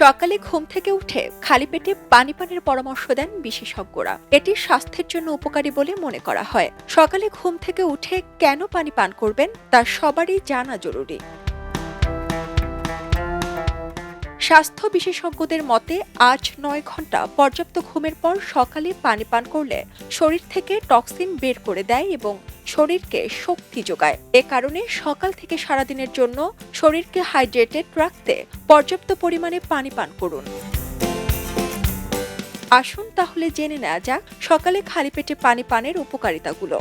সকালে ঘুম থেকে উঠে খালি পেটে পানি পানের পরামর্শ দেন বিশেষজ্ঞরা। এটি স্বাস্থ্যের জন্য উপকারী বলে মনে করা হয়। সকালে ঘুম থেকে উঠে কেন পানি পান করবেন তা সবারই জানা জরুরি। স্বাস্থ্য বিশেষজ্ঞদের মতে, আজ নয় ঘণ্টা পর্যাপ্ত ঘুমের পর সকালে পানি পান করলে শরীর থেকে টক্সিন বের করে দেয় এবং শরীরকে শক্তি যোগায়। এ কারণে সকাল থেকে সারাদিনের জন্য শরীরকে হাইড্রেটেড রাখতে পর্যাপ্ত পরিমাণে পানি পান করুন। আসুন তাহলে জেনে নেওয়া যাক সকালে খালি পেটে পানি পানের উপকারিতাগুলো।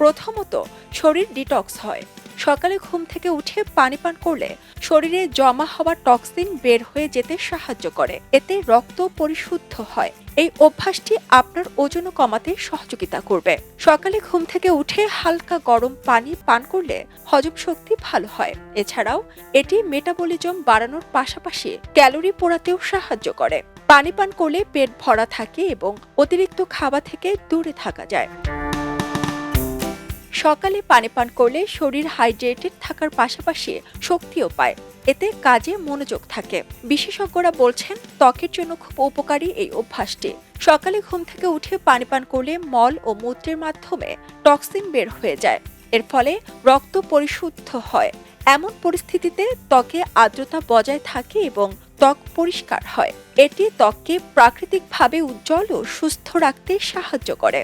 প্রথমত, শরীর ডিটক্স হয়। সকালে ঘুম থেকে উঠে পানি পান করলে শরীরে জমা হওয়া টক্সিন বের হয়ে যেতে সাহায্য করে। এতে রক্ত পরিশুদ্ধ হয়। এই অভ্যাসটি আপনার ওজনও কমাতে সহযোগিতা করবে। সকালে ঘুম থেকে উঠে হালকা গরম পানি পান করলে হজম শক্তি ভালো হয়। এছাড়াও এটি মেটাবলিজম বাড়ানোর পাশাপাশি ক্যালোরি পোড়াতেও সাহায্য করে। পানি পান করলে পেট ভরা থাকে এবং অতিরিক্ত খাবার থেকে দূরে থাকা যায়। সকালে পানি পান করলে শরীর হাইড্রেটেড থাকার পাশাপাশি শক্তিও পায়। এতে কাজে মনোযোগ থাকে। বিশেষজ্ঞরা বলছেন, ত্বকের জন্য খুব উপকারী এই অভ্যাসটি। সকালে ঘুম থেকে উঠে পানি পান করলে মল ও মূত্রের মাধ্যমে টক্সিন বের হয়ে যায়। এর ফলে রক্ত পরিশুদ্ধ হয়। এমন পরিস্থিতিতে ত্বকে আর্দ্রতা বজায় থাকে এবং ত্বক পরিষ্কার হয়। এটি ত্বককে প্রাকৃতিকভাবে উজ্জ্বল ও সুস্থ রাখতে সাহায্য করে।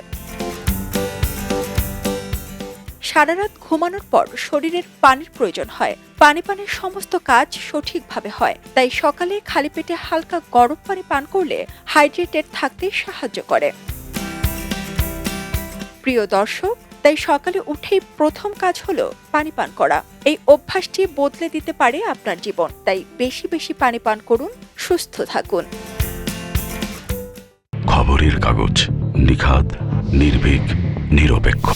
সারা রাত ঘুমানোর পর শরীরের পানির প্রয়োজন হয়। পানি পানের সমস্ত কাজ সঠিকভাবে হয়। তাই সকালে খালি পেটে হালকা গরম পানি পান করলে হাইড্রেটেড থাকতে সাহায্য করে। প্রিয় দর্শক, তাই সকালে উঠেই প্রথম কাজ হলো পানি পান করা। এই অভ্যাসটি বদলে দিতে পারে আপনার জীবন। তাই বেশি বেশি পানি পান করুন, সুস্থ থাকুন। খবরের কাগজ নিখাত নির্ভীক, নিরপেক্ষ।